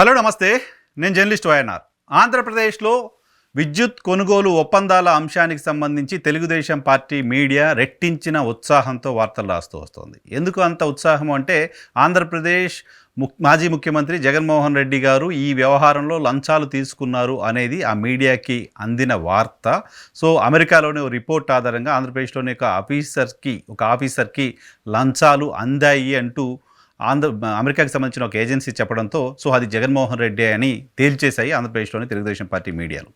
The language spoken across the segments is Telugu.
హలో నమస్తే. నేను జర్నలిస్ట్ వైఎన్ఆర్. ఆంధ్రప్రదేశ్లో విద్యుత్ కొనుగోలు ఒప్పందాల అంశానికి సంబంధించి తెలుగుదేశం పార్టీ మీడియా రెట్టించిన ఉత్సాహంతో వార్తలు రాస్తూ వస్తోంది. ఎందుకు అంత ఉత్సాహం అంటే ఆంధ్రప్రదేశ్ ము- మాజీ ముఖ్యమంత్రి జగన్మోహన్ రెడ్డి గారు ఈ వ్యవహారంలో లంచాలు తీసుకున్నారు అనేది ఆ మీడియాకి అందిన వార్త. సో అమెరికాలోని ఒక రిపోర్ట్ ఆధారంగా ఆంధ్రప్రదేశ్లోని ఒక ఆఫీసర్కి ఒక ఆఫీసర్కి లంచాలు అందాయి అంటూ ఆంధ్ర అమెరికాకి సంబంధించిన ఒక ఏజెన్సీ చెప్పడంతో సో అది జగన్మోహన్ రెడ్డి అని తేల్చేశాయి ఆంధ్రప్రదేశ్లోని తెలుగుదేశం పార్టీ మీడియాలు.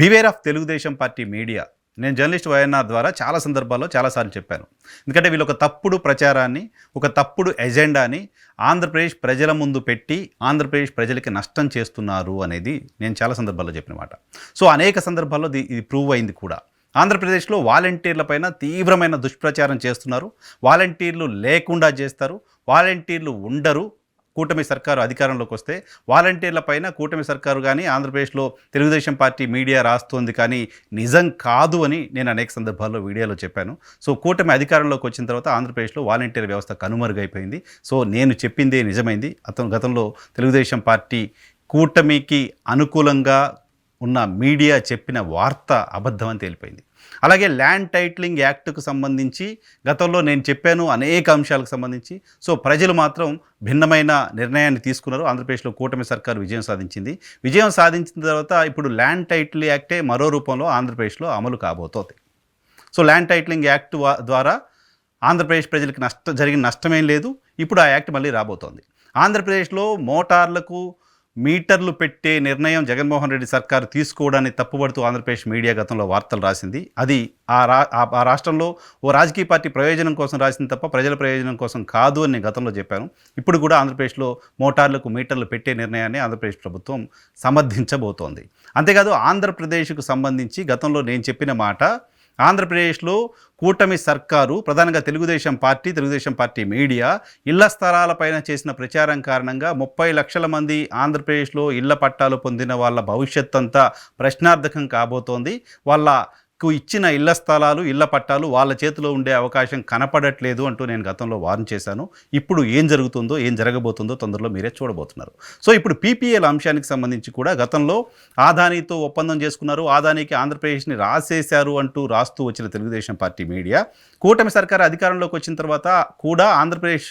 Beware of Telugu Desam party media. నేను జర్నలిస్ట్ వైఎన్ఆర్ ద్వారా చాలా సందర్భాల్లో చాలాసార్లు చెప్పాను. ఎందుకంటే వీళ్ళు ఒక తప్పుడు ప్రచారాన్ని ఒక తప్పుడు ఎజెండాని ఆంధ్రప్రదేశ్ ప్రజల ముందు పెట్టి ఆంధ్రప్రదేశ్ ప్రజలకి నష్టం చేస్తున్నారు అనేది నేను చాలా సందర్భాల్లో చెప్పిన మాట. సో అనేక సందర్భాల్లో ఇది ఇది ప్రూవ్ అయింది కూడా. ఆంధ్రప్రదేశ్లో వాలంటీర్లపైన తీవ్రమైన దుష్ప్రచారం చేస్తున్నారు. వాలంటీర్లు లేకుండా చేస్తారు. వాలంటీర్లు ఉండరు. కూటమి సర్కారు అధికారంలోకి వస్తే వాలంటీర్ల పైన కూటమి సర్కారు కానీ ఆంధ్రప్రదేశ్లో తెలుగుదేశం పార్టీ మీడియా రాస్తోంది కానీ నిజం కాదు అని నేను అనేక సందర్భాల్లో వీడియోలో చెప్పాను. సో కూటమి అధికారంలోకి వచ్చిన తర్వాత ఆంధ్రప్రదేశ్లో వాలంటీర్ వ్యవస్థ కనుమరుగైపోయింది. సో నేను చెప్పిందే నిజమైంది. అతను గతంలో తెలుగుదేశం పార్టీ కూటమికి అనుకూలంగా ఉన్న మీడియా చెప్పిన వార్త అబద్ధం అని తేలిపోయింది. అలాగే ల్యాండ్ టైటిలింగ్ యాక్ట్కు సంబంధించి గతంలో నేను చెప్పాను అనేక అంశాలకు సంబంధించి. సో ప్రజలు మాత్రం భిన్నమైన నిర్ణయాన్ని తీసుకున్నారు. ఆంధ్రప్రదేశ్లో కూటమి సర్కారు విజయం సాధించింది. విజయం సాధించిన తర్వాత ఇప్పుడు ల్యాండ్ టైటిల్ యాక్టే మరో రూపంలో ఆంధ్రప్రదేశ్లో అమలు కాబోతోంది. సో ల్యాండ్ టైటిలింగ్ యాక్ట్ ద్వారా ఆంధ్రప్రదేశ్ ప్రజలకు నష్టం జరిగిన నష్టమేం లేదు. ఇప్పుడు ఆ యాక్ట్ మళ్ళీ రాబోతోంది. ఆంధ్రప్రదేశ్లో మోటార్లకు మీటర్లు పెట్టే నిర్ణయం జగన్మోహన్ రెడ్డి సర్కారు తీసుకోవడాన్ని తప్పుపడుతూ ఆంధ్రప్రదేశ్ మీడియా గతంలో వార్తలు రాసింది. అది ఆ రా ఆ- ఆ రాష్ట్రంలో ఓ రాజకీయ పార్టీ ప్రయోజనం కోసం రాసింది తప్ప ప్రజల ప్రయోజనం కోసం కాదు అని నేను గతంలో చెప్పాను. ఇప్పుడు కూడా ఆంధ్రప్రదేశ్లో మోటార్లకు మీటర్లు పెట్టే నిర్ణయాన్ని ఆంధ్రప్రదేశ్ ప్రభుత్వం సమర్థించబోతోంది. అంతేకాదు ఆంధ్రప్రదేశ్కు సంబంధించి గతంలో నేను చెప్పిన మాట ఆంధ్రప్రదేశ్లో కూటమి సర్కారు ప్రధానంగా Telugu Desam party Telugu Desam party media ఇళ్ళ స్థలాలపైన చేసిన ప్రచారం కారణంగా ముప్పై లక్షల మంది ఆంధ్రప్రదేశ్లో ఇళ్ళ పట్టాలు పొందిన వాళ్ళ భవిష్యత్ అంతా ప్రశ్నార్థకం కాబోతోంది. వాళ్ళ కు ఇచ్చిన ఇళ్ళ స్థలాలు ఇళ్ళ పట్టాలు వాళ్ళ చేతిలో ఉండే అవకాశం కనపడట్లేదు అంటూ నేను గతంలో వార్న్ చేశాను. ఇప్పుడు ఏం జరుగుతుందో ఏం జరగబోతుందో తొందరలో మీరే చూడబోతున్నారు. సో ఇప్పుడు పీపీఎల్ అంశానికి సంబంధించి కూడా గతంలో ఆదానీతో ఒప్పందం చేసుకున్నారు. ఆదానీకి ఆంధ్రప్రదేశ్ని రాసేశారు అంటూ రాస్తూ వచ్చిన తెలుగుదేశం పార్టీ మీడియా. కూటమి సర్కారు అధికారంలోకి వచ్చిన తర్వాత కూడా ఆంధ్రప్రదేశ్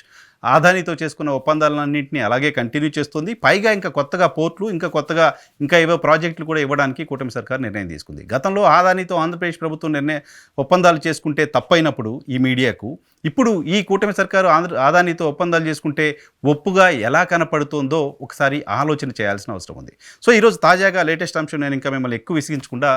ఆదానితో చేసుకున్న ఒప్పందాలన్నింటినీ అలాగే కంటిన్యూ చేస్తుంది. పైగా ఇంకా కొత్తగా పోర్ట్లు ఇంకా కొత్తగా ఇంకా ఏవో ప్రాజెక్టులు కూడా ఇవ్వడానికి కూటమి సర్కార్ నిర్ణయం తీసుకుంది. గతంలో ఆదానితో ఆంధ్రప్రదేశ్ ప్రభుత్వం నిర్ణయం ఒప్పందాలు చేసుకుంటే తప్పైనప్పుడు ఈ మీడియాకు ఇప్పుడు ఈ కూటమి సర్కారు ఆంధ్ర ఆదానితో ఒప్పందాలు చేసుకుంటే ఒప్పుగా ఎలా కనపడుతుందో ఒకసారి ఆలోచన చేయాల్సిన అవసరం ఉంది. సో ఈరోజు తాజాగా లేటెస్ట్ అంశం నేను ఇంకా మిమ్మల్ని ఎక్కువ విసిగించకుండా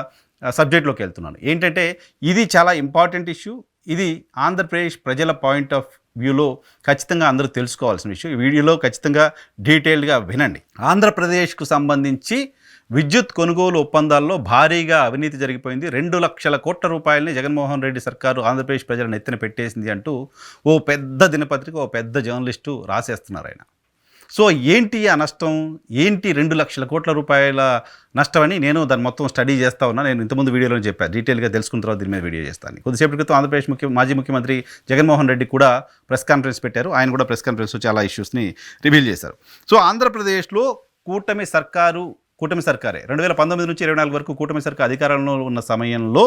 సబ్జెక్ట్లోకి వెళ్తున్నాను. ఏంటంటే ఇది చాలా ఇంపార్టెంట్ ఇష్యూ. ఇది ఆంధ్రప్రదేశ్ ప్రజల పాయింట్ ఆఫ్ వ్యూలో ఖచ్చితంగా అందరూ తెలుసుకోవాల్సిన విషయం. ఈ వీడియోలో ఖచ్చితంగా డీటెయిల్డ్గా వినండి. ఆంధ్రప్రదేశ్కు సంబంధించి విద్యుత్ కొనుగోలు ఒప్పందాల్లో భారీగా అవినీతి జరిగిపోయింది. రెండు లక్షల కోట్ల రూపాయలని జగన్మోహన్ రెడ్డి సర్కారు ఆంధ్రప్రదేశ్ ప్రజలను ఎత్తిన పెట్టేసింది అంటూ ఓ పెద్ద దినపత్రిక ఓ పెద్ద జర్నలిస్టు రాసేస్తున్నారు ఆయన. సో ఏంటి ఆ నష్టం? ఏంటి రెండు లక్షల కోట్ల రూపాయల నష్టం అని నేను దాన్ని మొత్తం స్టడీ చేస్తా ఉన్నా. నేను ఇంతకుముందు వీడియోలో చెప్పాను డీటెయిల్గా తెలుసుకున్న తర్వాత దీని మీద వీడియో చేస్తాను. కొద్దిసేపటి క్రితం ఆంధ్రప్రదేశ్ ముఖ్య మాజీ ముఖ్యమంత్రి జగన్మోహన్ రెడ్డి కూడా ప్రెస్ కాన్ఫరెన్స్ పెట్టారు. ఆయన కూడా ప్రెస్ కాన్ఫరెన్స్లో చాలా ఇష్యూస్ని రివీల్ చేశారు. సో ఆంధ్రప్రదేశ్లో కూటమి సర్కారు కూటమి సర్కారే రెండు వేల పంతొమ్మిది నుంచి ఇరవై నాలుగు వరకు కూటమి సర్కార్ అధికారంలో ఉన్న సమయంలో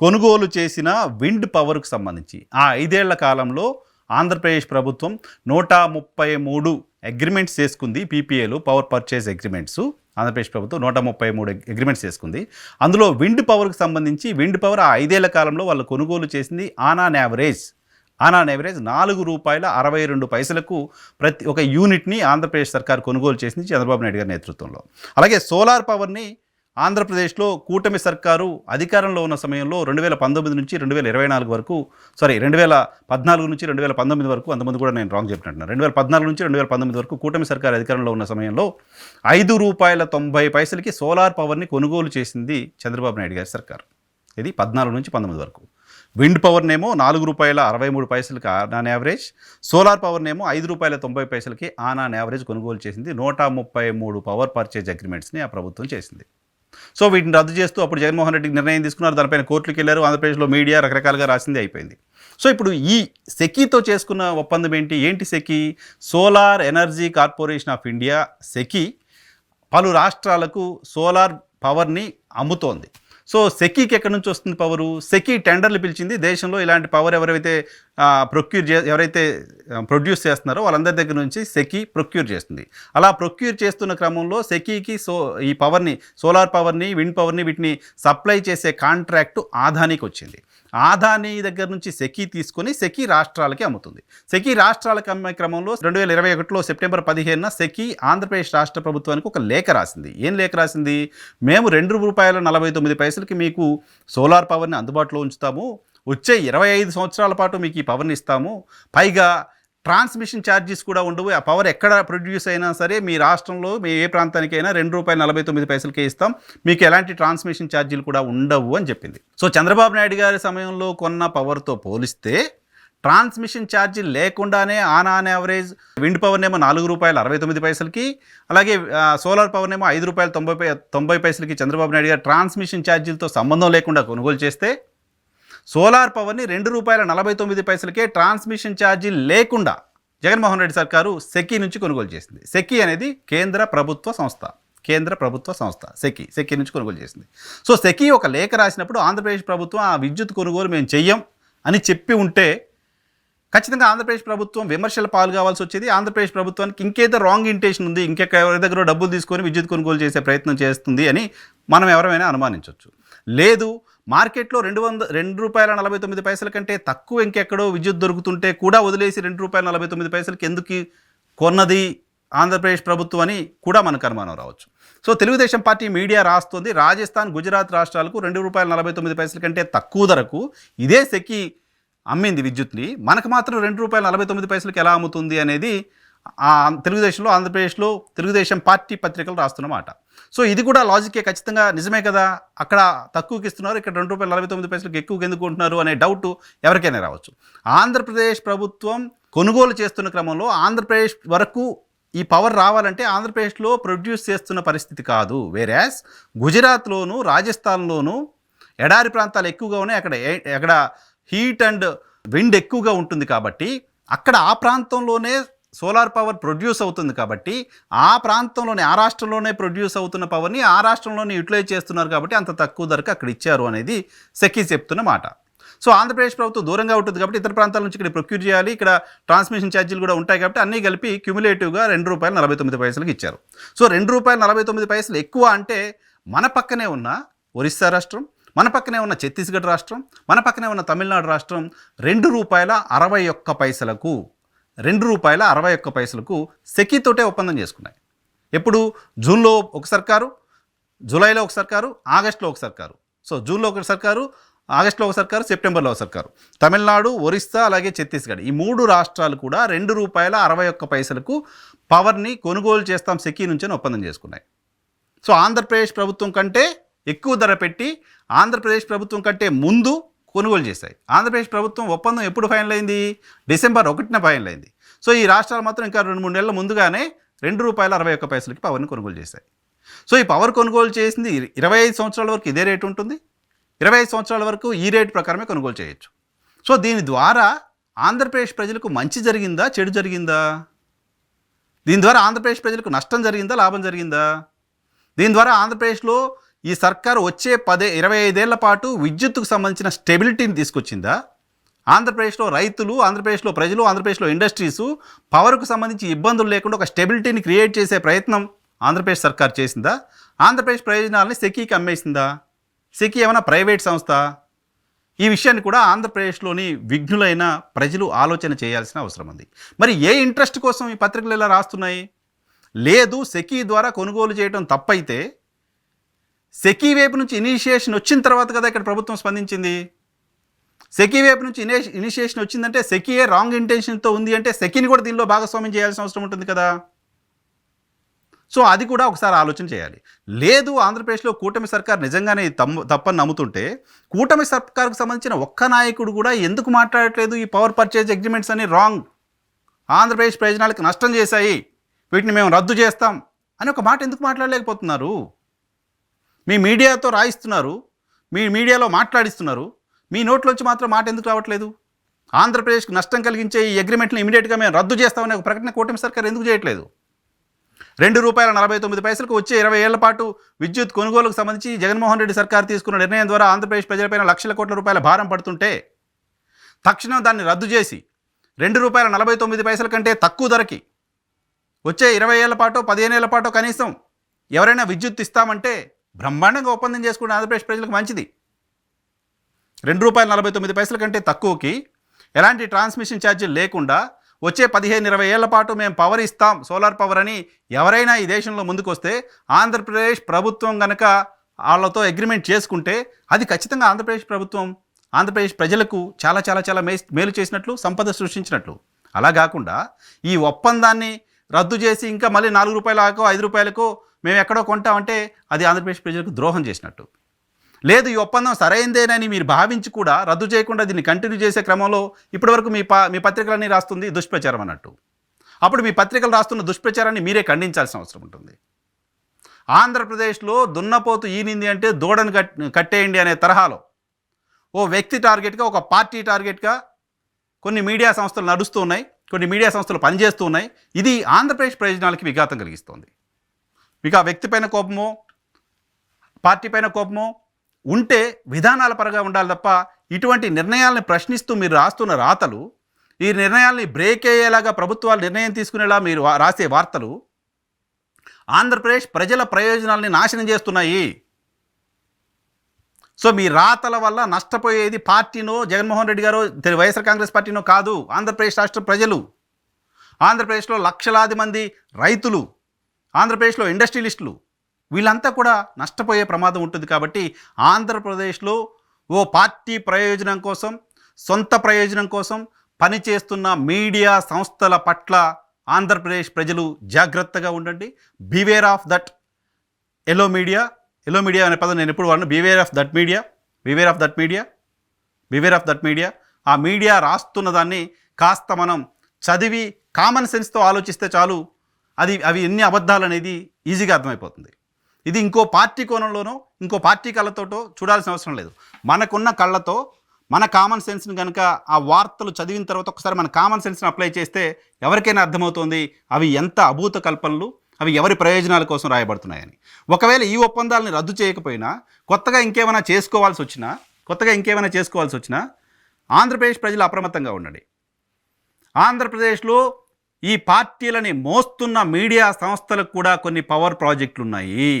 కొనుగోలు చేసిన విండ్ పవర్కు సంబంధించి ఆ ఐదేళ్ళ కాలంలో ఆంధ్రప్రదేశ్ ప్రభుత్వం నూట ముప్పై మూడు అగ్రిమెంట్స్ చేసుకుంది పీపీఏలు పవర్ పర్చేస్ అగ్రిమెంట్స్ ఆంధ్రప్రదేశ్ ప్రభుత్వం నూట ముప్పై మూడు అగ్రిమెంట్స్ చేసుకుంది. అందులో విండ్ పవర్కి సంబంధించి విండ్ పవర్ ఆ ఐదేళ్ళ కాలంలో వాళ్ళు కొనుగోలు చేసింది on on average on on average నాలుగు రూపాయల అరవై రెండు పైసలకు ప్రతి ఒక యూనిట్ని ఆంధ్రప్రదేశ్ సర్కార్ కొనుగోలు చేసింది చంద్రబాబు నాయుడు గారి నేతృత్వంలో. అలాగే సోలార్ పవర్ని ఆంధ్రప్రదేశ్లో కూటమి సర్కారు అధికారంలో ఉన్న సమయంలో రెండు వేల పంతొమ్మిది నుంచి రెండు వేల ఇరవై నాలుగు వరకు సారీ రెండు వేల పద్నాలుగు నుంచి రెండు వేల పంతొమ్మిది వరకు అంతమంది కూడా నేను రాంగ్ చెప్పినట్టున్నాను. రెండు వేల పద్నాలుగు నుంచి రెండు వేల పంతొమ్మిది వరకు కూటమి సర్కారు అధికారంలో ఉన్న సమయంలో ఐదు రూపాయల తొంభై పైసలకి సోలార్ పవర్ని కొనుగోలు చేసింది చంద్రబాబు నాయుడు గారి సర్కారు. ఇది పద్నాలుగు నుంచి పంతొమ్మిది వరకు. విండ్ పవర్నేమో నాలుగు రూపాయల అరవై మూడు పైసలకి ఆన్ యావరేజ్ సోలార్ పవర్నేమో ఐదు రూపాయల తొంభై పైసలకి ఆన్ ఆన్ యావరేజ్ కొనుగోలు చేసింది నూట ముప్పై మూడు పవర్ పర్చేజ్ అగ్రిమెంట్స్ని ఆ ప్రభుత్వం చేసింది. సో వీటిని రద్దు చేస్తూ అప్పుడు జగన్మోహన్ రెడ్డికి నిర్ణయం తీసుకున్నారు. దానిపైన కోర్టులకు వెళ్ళారు. ఆంధ్రప్రదేశ్లో మీడియా రకరకాలుగా రాసింది అయిపోయింది. సో ఇప్పుడు ఈ సెకీతో చేసుకున్న ఒప్పందం ఏంటి? ఏంటి SECI? Solar energy corporation of India SECI పలు రాష్ట్రాలకు సోలార్ పవర్ని అమ్ముతోంది. సో సెకీకి ఎక్కడి నుంచి వస్తుంది పవరు? సెకీ టెండర్లు పిలిచింది దేశంలో ఇలాంటి పవర్ ఎవరైతే ప్రొక్యూర్ చే ఎవరైతే ప్రొడ్యూస్ చేస్తున్నారో వాళ్ళందరి దగ్గర నుంచి సెకీ ప్రొక్యూర్ చేస్తుంది. అలా ప్రొక్యూర్ చేస్తున్న క్రమంలో సెకీకి సో ఈ పవర్ని సోలార్ పవర్ని విండ్ పవర్ని వీటిని సప్లై చేసే కాంట్రాక్టు ఆదానికి వచ్చింది. ఆదాని దగ్గర నుంచి సెకీ తీసుకొని సెకీ రాష్ట్రాలకి అమ్ముతుంది. సెకీ రాష్ట్రాలకు అమ్మే క్రమంలో రెండు వేల ఇరవై ఒకటిలో సెప్టెంబర్ పదిహేనున సెకీ ఆంధ్రప్రదేశ్ రాష్ట్ర ప్రభుత్వానికి ఒక లేఖ రాసింది. ఏం లేఖ రాసింది? మేము రెండు రూపాయల నలభై తొమ్మిది పైసలకి మీకు సోలార్ పవర్ని అందుబాటులో ఉంచుతాము. వచ్చే ఇరవై ఐదు సంవత్సరాల పాటు మీకు ఈ పవర్ని ఇస్తాము. పైగా ట్రాన్స్మిషన్ ఛార్జెస్ కూడా ఉండవు. ఆ పవర్ ఎక్కడ ప్రొడ్యూస్ అయినా సరే మీ రాష్ట్రంలో మీ ఏ ప్రాంతానికైనా రెండు రూపాయల నలభై తొమ్మిది పైసలకే ఇస్తాం. మీకు ఎలాంటి ట్రాన్స్మిషన్ ఛార్జీలు కూడా ఉండవు అని చెప్పింది. సో చంద్రబాబు నాయుడు గారి సమయంలో కొన్న పవర్తో పోలిస్తే ట్రాన్స్మిషన్ ఛార్జీ లేకుండానే ఆన్ ఆన్ యావరేజ్ విండ్ పవర్నేమో నాలుగు రూపాయలు అరవై తొమ్మిది పైసలకి అలాగే సోలార్ సోలార్ పవర్నేమో ఐదు రూపాయలు తొంభై తొంభై పైసలకి చంద్రబాబు నాయుడు గారు ట్రాన్స్మిషన్ ఛార్జీలతో సంబంధం లేకుండా కొనుగోలు చేస్తే సోలార్ పవర్ని రెండు రూపాయల నలభై తొమ్మిది పైసలకే ట్రాన్స్మిషన్ ఛార్జీ లేకుండా జగన్మోహన్ రెడ్డి సర్కారు సెకీ నుంచి కొనుగోలు చేసింది. సెకీ అనేది కేంద్ర ప్రభుత్వ సంస్థ. కేంద్ర ప్రభుత్వ సంస్థ. సెకీ సెకీ నుంచి కొనుగోలు చేసింది. సో సెకీ ఒక లేఖ రాసినప్పుడు ఆంధ్రప్రదేశ్ ప్రభుత్వం ఆ విద్యుత్ కొనుగోలు మేము చెయ్యం అని చెప్పి ఉంటే ఖచ్చితంగా ఆంధ్రప్రదేశ్ ప్రభుత్వం విమర్శల పాలు కావాల్సి వచ్చేది. ఆంధ్రప్రదేశ్ ప్రభుత్వానికి ఇంకేదో రాంగ్ ఇంటేషన్ ఉంది. ఇంకెక్క ఎవరి దగ్గర డబ్బులు తీసుకొని విద్యుత్ కొనుగోలు చేసే ప్రయత్నం చేస్తుంది అని మనం ఎవరైనా అనుమానించవచ్చు లేదు మార్కెట్లో రెండు వంద రెండు రూపాయల నలభై తొమ్మిది పైసల కంటే తక్కువ ఇంకెక్కడో విద్యుత్ దొరుకుతుంటే కూడా వదిలేసి రెండు రూపాయల నలభై తొమ్మిది పైసలకి ఎందుకు కొన్నది ఆంధ్రప్రదేశ్ ప్రభుత్వం అని కూడా మనకు అనుమానం రావచ్చు. సో తెలుగుదేశం పార్టీ మీడియా రాస్తుంది. రాజస్థాన్ గుజరాత్ రాష్ట్రాలకు రెండు రూపాయల నలభై తొమ్మిది పైసల కంటే తక్కువ ధరకు ఇదే సెక్కి అమ్మింది విద్యుత్ని. మనకు మాత్రం రెండు రూపాయల నలభై తొమ్మిది పైసలకి ఎలా అమ్ముతుంది అనేది తెలుగుదేశంలో ఆంధ్రప్రదేశ్లో తెలుగుదేశం పార్టీ పత్రికలు రాస్తున్నమాట సో ఇది కూడా లాజికే ఖచ్చితంగా నిజమే కదా? అక్కడ తక్కువకి ఇస్తున్నారు ఇక్కడ రెండు రూపాయల నలభై తొమ్మిది పైసలకు ఎక్కువకి ఎందుకు ఉంటున్నారు అనే డౌట్ ఎవరికైనా రావచ్చు. ఆంధ్రప్రదేశ్ ప్రభుత్వం కొనుగోలు చేస్తున్న క్రమంలో ఆంధ్రప్రదేశ్ వరకు ఈ పవర్ రావాలంటే ఆంధ్రప్రదేశ్లో ప్రొడ్యూస్ చేస్తున్న పరిస్థితి కాదు. వేరేస్ గుజరాత్లోను రాజస్థాన్లోను ఎడారి ప్రాంతాలు ఎక్కువగా ఉన్నాయి. అక్కడ ఏ- అక్కడ హీట్ అండ్ విండ్ ఎక్కువగా ఉంటుంది కాబట్టి అక్కడ ఆ ప్రాంతంలోనే సోలార్ పవర్ ప్రొడ్యూస్ అవుతుంది కాబట్టి ఆ ప్రాంతంలోనే ఆ రాష్ట్రంలోనే ప్రొడ్యూస్ అవుతున్న పవర్ని ఆ రాష్ట్రంలోనే యూటిలైజ్ చేస్తున్నారు కాబట్టి అంత తక్కువ ధరకు అక్కడ ఇచ్చారు అనేది సెకి చెప్తున్న మాట. సో ఆంధ్రప్రదేశ్ ప్రభుత్వం దూరంగా ఉంటుంది కాబట్టి ఇతర ప్రాంతాల నుంచి ఇక్కడ ప్రొక్యూర్ చేయాలి. ఇక్కడ ట్రాన్స్మిషన్ ఛార్జీలు కూడా ఉంటాయి కాబట్టి అన్నీ కలిపి క్యుములేటివ్గా రెండు రూపాయలు నలభై తొమ్మిది పైసలకు ఇచ్చారు. సో రెండు రూపాయలు నలభై తొమ్మిది పైసలు ఎక్కువ అంటే మన పక్కనే ఉన్న ఒరిస్సా రాష్ట్రం మన పక్కనే ఉన్న ఛత్తీస్గఢ్ రాష్ట్రం మన పక్కనే ఉన్న తమిళనాడు రాష్ట్రం రెండు రూపాయల అరవై ఒక్క పైసలకు రెండు రూపాయల అరవై ఒక్క పైసలకు సెకీతోటే ఒప్పందం చేసుకున్నాయి. ఎప్పుడు? జూన్లో ఒక సర్కారు జూలైలో ఒక సర్కారు ఆగస్టులో ఒక సర్కారు. సో జూన్లో ఒక సర్కారు ఆగస్టులో ఒక సర్కారు సెప్టెంబర్లో ఒక సర్కారు. తమిళనాడు ఒరిస్సా అలాగే ఛత్తీస్గఢ్ ఈ మూడు రాష్ట్రాలు కూడా రెండు రూపాయల అరవై ఒక్క పైసలకు పవర్ని కొనుగోలు చేస్తాం సెకీ నుంచి అని ఒప్పందం చేసుకున్నాయి. సో ఆంధ్రప్రదేశ్ ప్రభుత్వం కంటే ఎక్కువ ధర పెట్టి ఆంధ్రప్రదేశ్ ప్రభుత్వం కంటే ముందు కొనుగోలు చేశాయి. ఆంధ్రప్రదేశ్ ప్రభుత్వం ఒప్పందం ఎప్పుడు ఫైనల్ అయింది డిసెంబర్ ఒకటిన ఫైనల్ అయింది సో ఈ రాష్ట్రాలు మాత్రం ఇంకా రెండు మూడు నెలల ముందుగానే రెండు రూపాయల అరవై ఒక్క పైసలకి పవర్ని కొనుగోలు చేశాయి. సో ఈ పవర్ కొనుగోలు చేసింది ఇరవై ఐదు సంవత్సరాల వరకు ఇదే రేటు ఉంటుంది. ఇరవై ఐదు సంవత్సరాల వరకు ఈ రేటు ప్రకారమే కొనుగోలు చేయొచ్చు. సో దీని ద్వారా ఆంధ్రప్రదేశ్ ప్రజలకు మంచి జరిగిందా? చెడు జరిగిందా? దీని ద్వారా ఆంధ్రప్రదేశ్ ప్రజలకు నష్టం జరిగిందా? లాభం జరిగిందా? దీని ద్వారా ఆంధ్రప్రదేశ్లో ఈ సర్కారు వచ్చే పదే ఇరవై ఐదేళ్ళ పాటు విద్యుత్తుకు సంబంధించిన స్టెబిలిటీని తీసుకొచ్చిందా? ఆంధ్రప్రదేశ్లో రైతులు ఆంధ్రప్రదేశ్లో ప్రజలు ఆంధ్రప్రదేశ్లో ఇండస్ట్రీసు పవర్కు సంబంధించి ఇబ్బందులు లేకుండా ఒక స్టెబిలిటీని క్రియేట్ చేసే ప్రయత్నం ఆంధ్రప్రదేశ్ సర్కార్ చేసిందా? ఆంధ్రప్రదేశ్ ప్రయోజనాలని సెకీకి అమ్మేసిందా? సెకీ ఏమైనా ప్రైవేట్ సంస్థ? ఈ విషయాన్ని కూడా ఆంధ్రప్రదేశ్లోని విఘ్నులైన ప్రజలు ఆలోచన చేయాల్సిన అవసరం ఉంది. మరి ఏ ఇంట్రెస్ట్ కోసం ఈ పత్రికలు ఇలా రాస్తున్నాయి? లేదు సెకీ ద్వారా కొనుగోలు చేయడం తప్పైతే సెకీ వైపు నుంచి ఇనిషియేషన్ వచ్చిన తర్వాత కదా ఇక్కడ ప్రభుత్వం స్పందించింది? సెకీ వైపు నుంచి ఇనే ఇనిషియేషన్ వచ్చిందంటే సెకీయే రాంగ్ ఇంటెన్షన్తో ఉంది అంటే సెకీని కూడా దీనిలో భాగస్వామ్యం చేయాల్సిన అవసరం ఉంటుంది కదా? సో అది కూడా ఒకసారి ఆలోచన చేయాలి. లేదు ఆంధ్రప్రదేశ్లో కూటమి సర్కార్ నిజంగానే తమ్ము తప్పని నమ్ముతుంటే కూటమి సర్కార్కు సంబంధించిన ఒక్క నాయకుడు కూడా ఎందుకు మాట్లాడట్లేదు ఈ పవర్ పర్చేజ్ అగ్రిమెంట్స్ అని రాంగ్? ఆంధ్రప్రదేశ్ ప్రయోజనాలకు నష్టం చేశాయి. వీటిని మేము రద్దు చేస్తాం అని ఒక మాట ఎందుకు మాట్లాడలేకపోతున్నారు? మీ మీడియాతో రాయిస్తున్నారు మీ మీడియాలో మాట్లాడిస్తున్నారు మీ నోట్లోంచి మాత్రం మాట ఎందుకు రావట్లేదు? ఆంధ్రప్రదేశ్కి నష్టం కలిగించే ఈ అగ్రిమెంట్ని ఇమీడియట్గా మేము రద్దు చేస్తామనే ఒక ప్రకటన కూటమి సర్కార్ ఎందుకు చేయట్లేదు? రెండు రూపాయల నలభై తొమ్మిది పైసలకు వచ్చే ఇరవై ఏళ్ళ పాటు విద్యుత్ కొనుగోలుకు సంబంధించి జగన్మోహన్ రెడ్డి సర్కార్ తీసుకున్న నిర్ణయం ద్వారా ఆంధ్రప్రదేశ్ ప్రజలపైన లక్షల కోట్ల రూపాయల భారం పడుతుంటే తక్షణం దాన్ని రద్దు చేసి రెండు రూపాయల నలభై తొమ్మిది పైసల కంటే తక్కువ ధరకి వచ్చే ఇరవై ఏళ్ళ పాటు పదిహేను ఏళ్ళ పాటు కనీసం ఎవరైనా విద్యుత్ ఇస్తామంటే బ్రహ్మాండంగా ఒప్పందం చేసుకున్న ఆంధ్రప్రదేశ్ ప్రజలకు మంచిది. రెండు రూపాయల నలభై తొమ్మిది పైసల కంటే తక్కువకి ఎలాంటి ట్రాన్స్మిషన్ ఛార్జీలు లేకుండా వచ్చే పదిహేను ఇరవై ఏళ్ళ పాటు మేము పవర్ ఇస్తాం సోలార్ పవర్ అని ఎవరైనా ఈ దేశంలో ముందుకొస్తే ఆంధ్రప్రదేశ్ ప్రభుత్వం గనక వాళ్ళతో అగ్రిమెంట్ చేసుకుంటే అది ఖచ్చితంగా ఆంధ్రప్రదేశ్ ప్రభుత్వం ఆంధ్రప్రదేశ్ ప్రజలకు చాలా చాలా చాలా మే మేలు చేసినట్లు సంపద సృష్టించినట్లు. అలా కాకుండా ఈ ఒప్పందాన్ని రద్దు చేసి ఇంకా మళ్ళీ నాలుగు రూపాయలకో ఐదు రూపాయలకో మేము ఎక్కడో కొంటామంటే అది ఆంధ్రప్రదేశ్ ప్రజలకు ద్రోహం చేసినట్టు. లేదు ఈ ఒప్పందం సరైందేనని మీరు భావించి కూడా రద్దు చేయకుండా దీన్ని కంటిన్యూ చేసే క్రమంలో ఇప్పటివరకు మీ పా మీ పత్రికలన్నీ రాస్తుంది దుష్ప్రచారం అన్నట్టు. అప్పుడు మీ పత్రికలు రాస్తున్న దుష్ప్రచారాన్ని మీరే ఖండించాల్సిన అవసరం ఉంటుంది. ఆంధ్రప్రదేశ్లో దున్నపోతు ఈనింది అంటే దూడను కట్ కట్టేయండి అనే తరహాలో ఓ వ్యక్తి టార్గెట్గా ఒక పార్టీ టార్గెట్గా కొన్ని మీడియా సంస్థలు నడుస్తూ ఉన్నాయి. కొన్ని మీడియా సంస్థలు పనిచేస్తూ ఉన్నాయి. ఇది ఆంధ్రప్రదేశ్ ప్రయోజనాలకి విఘాతం కలిగిస్తుంది. మీకు ఆ వ్యక్తి పైన కోపమో పార్టీ పైన కోపమో ఉంటే విధానాల పరంగా ఉండాలి తప్ప ఇటువంటి నిర్ణయాల్ని ప్రశ్నిస్తూ మీరు రాస్తున్న రాతలు ఈ నిర్ణయాల్ని బ్రేక్ అయ్యేలాగా ప్రభుత్వాలు నిర్ణయం తీసుకునేలా మీరు రాసే వార్తలు ఆంధ్రప్రదేశ్ ప్రజల ప్రయోజనాల్ని నాశనం చేస్తున్నాయి. సో మీ రాతల వల్ల నష్టపోయేది పార్టీనో జగన్మోహన్ రెడ్డి గారో వైఎస్ఆర్ కాంగ్రెస్ పార్టీనో కాదు ఆంధ్రప్రదేశ్ రాష్ట్ర ప్రజలు. ఆంధ్రప్రదేశ్లో లక్షలాది మంది రైతులు ఆంధ్రప్రదేశ్లో ఇండస్ట్రియలిస్టులు వీళ్ళంతా కూడా నష్టపోయే ప్రమాదం ఉంటుంది కాబట్టి ఆంధ్రప్రదేశ్లో ఓ పార్టీ ప్రయోజనం కోసం సొంత ప్రయోజనం కోసం పనిచేస్తున్న మీడియా సంస్థల పట్ల ఆంధ్రప్రదేశ్ ప్రజలు జాగ్రత్తగా ఉండండి. Beware of that yellow media yellow media అనే పదం నేను ఎప్పుడు వాడను. Beware of that media beware of that media beware of that media ఆ మీడియా రాస్తున్న దాన్ని కాస్త మనం చదివి కామన్ సెన్స్తో ఆలోచిస్తే చాలు. అది అవి ఎన్ని అబద్ధాలు అనేది ఈజీగా అర్థమైపోతుంది. ఇది ఇంకో పార్టీ కోణంలోనో ఇంకో పార్టీ కళ్ళతోటో చూడాల్సిన అవసరం లేదు. మనకున్న కళ్ళతో మన కామన్ సెన్స్ని కనుక ఆ వార్తలు చదివిన తర్వాత ఒకసారి మన కామన్ సెన్స్ని అప్లై చేస్తే ఎవరికైనా అర్థమవుతుంది. అవి ఎంత అభూత కల్పనలు అవి ఎవరి ప్రయోజనాల కోసం రాయబడుతున్నాయని. ఒకవేళ ఈ ఒప్పందాలను రద్దు చేయకపోయినా కొత్తగా ఇంకేమైనా చేసుకోవాల్సి వచ్చినా కొత్తగా ఇంకేమైనా చేసుకోవాల్సి వచ్చినా ఆంధ్రప్రదేశ్ ప్రజలు అప్రమత్తంగా ఉండండి. ఆంధ్రప్రదేశ్లో ఈ పార్టీలని మోస్తున్న మీడియా సంస్థలకు కూడా కొన్ని పవర్ ప్రాజెక్టులు ఉన్నాయి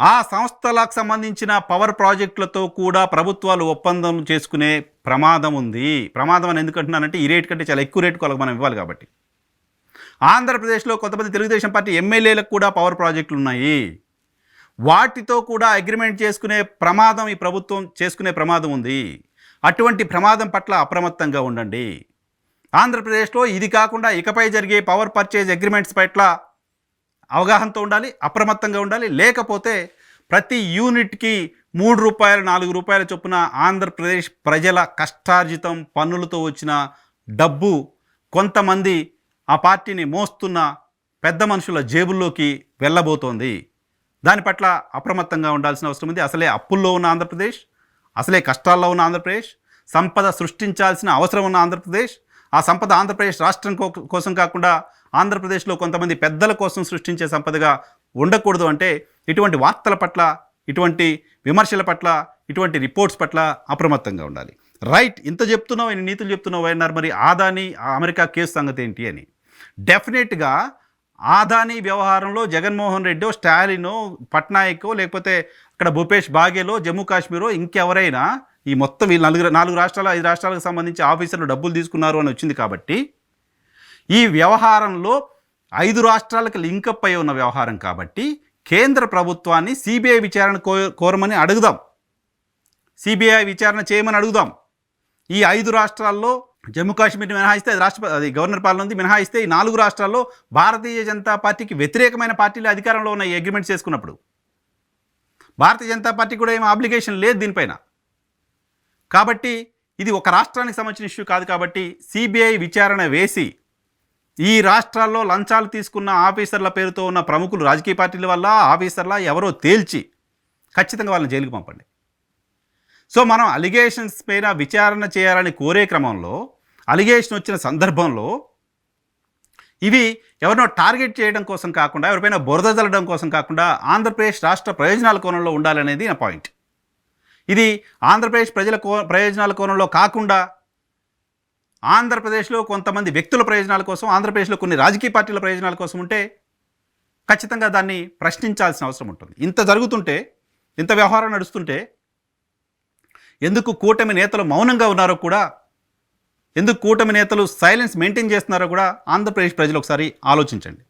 ఆ సంస్థలకు సంబంధించిన పవర్ ప్రాజెక్టులతో కూడా ప్రభుత్వాలు ఒప్పందం చేసుకునే ప్రమాదం ఉంది. ప్రమాదం అని ఎందుకంటున్నానంటే ఈ రేట్ కంటే చాలా ఎక్కువ రేటు వాళ్ళకి మనం ఇవ్వాలి కాబట్టి. ఆంధ్రప్రదేశ్లో కొంతమంది తెలుగుదేశం పార్టీ ఎమ్మెల్యేలకు కూడా పవర్ ప్రాజెక్టులు ఉన్నాయి వాటితో కూడా అగ్రిమెంట్ చేసుకునే ప్రమాదం ఈ ప్రభుత్వం చేసుకునే ప్రమాదం ఉంది. అటువంటి ప్రమాదం పట్ల అప్రమత్తంగా ఉండండి. ఆంధ్రప్రదేశ్లో ఇది కాకుండా ఇకపై జరిగే పవర్ పర్చేజ్ అగ్రిమెంట్స్ పట్ల అవగాహనతో ఉండాలి అప్రమత్తంగా ఉండాలి. లేకపోతే ప్రతి యూనిట్కి మూడు రూపాయలు నాలుగు రూపాయల చొప్పున ఆంధ్రప్రదేశ్ ప్రజల కష్టార్జితం పన్నులతో వచ్చిన డబ్బు కొంతమంది ఆ పార్టీని మోస్తున్న పెద్ద మనుషుల జేబుల్లోకి వెళ్ళబోతోంది. దాని పట్ల అప్రమత్తంగా ఉండాల్సిన అవసరం ఉంది. అసలే అప్పుల్లో ఉన్న ఆంధ్రప్రదేశ్ అసలే కష్టాల్లో ఉన్న ఆంధ్రప్రదేశ్ సంపద సృష్టించాల్సిన అవసరం ఉన్న ఆంధ్రప్రదేశ్ ఆ సంపద ఆంధ్రప్రదేశ్ రాష్ట్రం కో- కోసం కాకుండా ఆంధ్రప్రదేశ్లో కొంతమంది పెద్దల కోసం సృష్టించే సంపదగా ఉండకూడదు అంటే ఇటువంటి వార్తల పట్ల ఇటువంటి విమర్శల పట్ల ఇటువంటి రిపోర్ట్స్ పట్ల అప్రమత్తంగా ఉండాలి. రైట్ ఇంత చెప్తున్నావు ఇన్ని నీతులు చెప్తున్నావు అన్నారు మరి ఆదాని ఆ అమెరికా కేసు సంగతి ఏంటి అని. డెఫినెట్గా ఆదాని వ్యవహారంలో జగన్మోహన్ రెడ్డో స్టాలినో పట్నాయకో లేకపోతే అక్కడ భూపేష్ బాగేలో జమ్మూ కాశ్మీరో ఇంకెవరైనా ఈ మొత్తం ఈ నలుగురు నాలుగు రాష్ట్రాలు ఐదు రాష్ట్రాలకు సంబంధించి ఆఫీసర్లు డబ్బులు తీసుకున్నారు అని వచ్చింది కాబట్టి ఈ వ్యవహారంలో ఐదు రాష్ట్రాలకు లింకప్ అయి ఉన్న వ్యవహారం కాబట్టి కేంద్ర ప్రభుత్వాన్ని సిబిఐ విచారణ కో కోరమని అడుగుదాం. సిబిఐ విచారణ చేయమని అడుగుదాం. ఈ ఐదు రాష్ట్రాల్లో జమ్మూ కాశ్మీర్ మినహాయిస్తే అది రాష్ట్ర అది గవర్నర్ పాలన ఉంది. మినహాయిస్తే ఈ నాలుగు రాష్ట్రాల్లో భారతీయ జనతా పార్టీకి వ్యతిరేకమైన పార్టీలు అధికారంలో ఉన్న అగ్రిమెంట్స్ చేసుకున్నప్పుడు. భారతీయ జనతా పార్టీ కూడా ఏమి అప్లికేషన్ లేదు దీనిపైన. కాబట్టి ఇది ఒక రాష్ట్రానికి సంబంధించిన ఇష్యూ కాదు కాబట్టి సిబిఐ విచారణ వేసి ఈ రాష్ట్రాల్లో లంచాలు తీసుకున్న ఆఫీసర్ల పేరుతో ఉన్న ప్రముఖులు రాజకీయ పార్టీల వల్ల ఆఫీసర్ల ఎవరో తేల్చి ఖచ్చితంగా వాళ్ళని జైలుకి పంపండి. సో మనం అలిగేషన్స్ పైన విచారణ చేయాలని కోరే క్రమంలో అలిగేషన్ వచ్చిన సందర్భంలో ఇవి ఎవరినో టార్గెట్ చేయడం కోసం కాకుండా ఎవరిపైన బురద జల్లడం కోసం కాకుండా ఆంధ్రప్రదేశ్ రాష్ట్ర ప్రయోజనాల కోణంలో ఉండాలనేది నా పాయింట్ ఇది ఆంధ్రప్రదేశ్ ప్రజల కో ప్రయోజనాల కోణంలో కాకుండా ఆంధ్రప్రదేశ్లో కొంతమంది వ్యక్తుల ప్రయోజనాల కోసం ఆంధ్రప్రదేశ్లో కొన్ని రాజకీయ పార్టీల ప్రయోజనాల కోసం ఉంటే ఖచ్చితంగా దాన్ని ప్రశ్నించాల్సిన అవసరం ఉంటుంది. ఇంత జరుగుతుంటే ఇంత వ్యవహారం నడుస్తుంటే ఎందుకు కూటమి నేతలు మౌనంగా ఉన్నారో కూడా ఎందుకు కూటమి నేతలు సైలెన్స్ మెయింటైన్ చేస్తున్నారో కూడా ఆంధ్రప్రదేశ్ ప్రజలు ఒకసారి ఆలోచించండి.